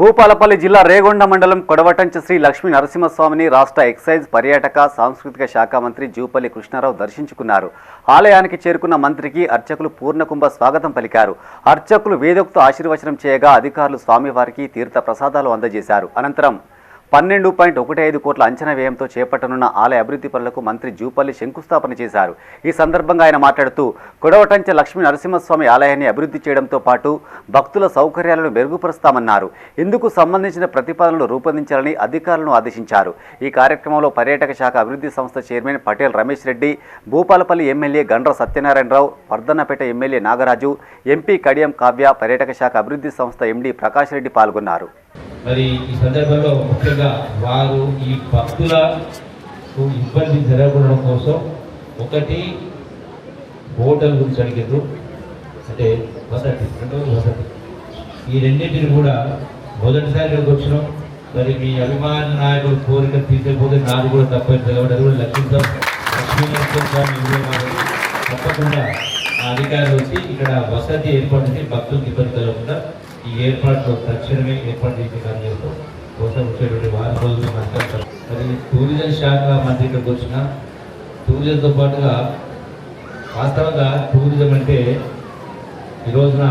భూపాలపల్లి జిల్లా రేగొండ మండలం కొడవటంచ శ్రీ లక్ష్మీ నరసింహస్వామిని రాష్ట్ర ఎక్సైజ్ పర్యాటక సాంస్కృతిక శాఖ మంత్రి జూపల్లి కృష్ణారావు దర్శించుకున్నారు. ఆలయానికి చేరుకున్న మంత్రికి అర్చకులు పూర్ణకుంభ స్వాగతం పలికారు. అర్చకులు వేదోక్త ఆశీర్వచనం చేయగా అధికారులు స్వామివారికి తీర్థ ప్రసాదాలు అందజేశారు. అనంతరం పన్నెండు పాయింట్ ఒకటి ఐదు కోట్ల అంచనా వ్యయంతో చేపట్టనున్న ఆలయ అభివృద్ధి పనులకు మంత్రి జూపల్లి శంకుస్థాపన చేశారు. ఈ సందర్భంగా ఆయన మాట్లాడుతూ కొడవటంచ లక్ష్మీ నరసింహస్వామి ఆలయాన్ని అభివృద్ధి చేయడంతో పాటు భక్తుల సౌకర్యాలను మెరుగుపరుస్తామన్నారు. ఇందుకు సంబంధించిన ప్రతిపాదనలు రూపొందించాలని అధికారులను ఆదేశించారు. ఈ కార్యక్రమంలో పర్యాటక శాఖ అభివృద్ధి సంస్థ chairman Patel Ramesh Reddy Bhupalpally MLA Gandra Satyanarayanarao Wardhannapet MLA Nagaraju MP Kadiyam Kavya పర్యాటక శాఖ అభివృద్ధి సంస్థ ఎండీ ప్రకాష్ రెడ్డి పాల్గొన్నారు. మరి ఈ సందర్భంలో ముఖ్యంగా వారు ఈ భక్తులకు ఇబ్బంది జరగడం కోసం ఒకటి హోటల్ గురించి అడిగారు అంటే వసతి రెండవది వసతి. ఈ రెండింటిని కూడా మొదటిసారి ఇక్కడికి వచ్చినాం. మరి మీ అభిమాన నాయకుడు కోరిక తీసేపోతే నాకు కూడా తప్పని తెలవడం కూడా లక్షిద్దాం లక్ష్మీనరసింహ స్వామి తప్పకుండా అధికారులు వచ్చి ఇక్కడ వసతి ఏర్పాటు భక్తులకు ఇబ్బంది కలగకుండా ఈ ఏర్పాట్లు తక్షణమే ఏర్పాటు చేసే కార్యక్రమం కోసం వచ్చేటువంటి వారం రోజులు మాట్లాడతారు మరి టూరిజం శాఖ మంత్రి ఇక్కడికి వచ్చిన టూరిజంతో పాటుగా వాస్తవంగా టూరిజం అంటే ఈ రోజున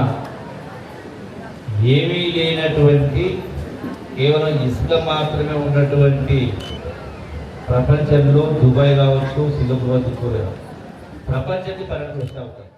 ఏమీ లేనటువంటి కేవలం ఇసుక మాత్రమే ఉన్నటువంటి ప్రపంచంలో దుబాయ్ కావచ్చు సింగపూర్ కావచ్చు ప్రపంచానికి పర్యటన వస్తూ ఉంటాయి.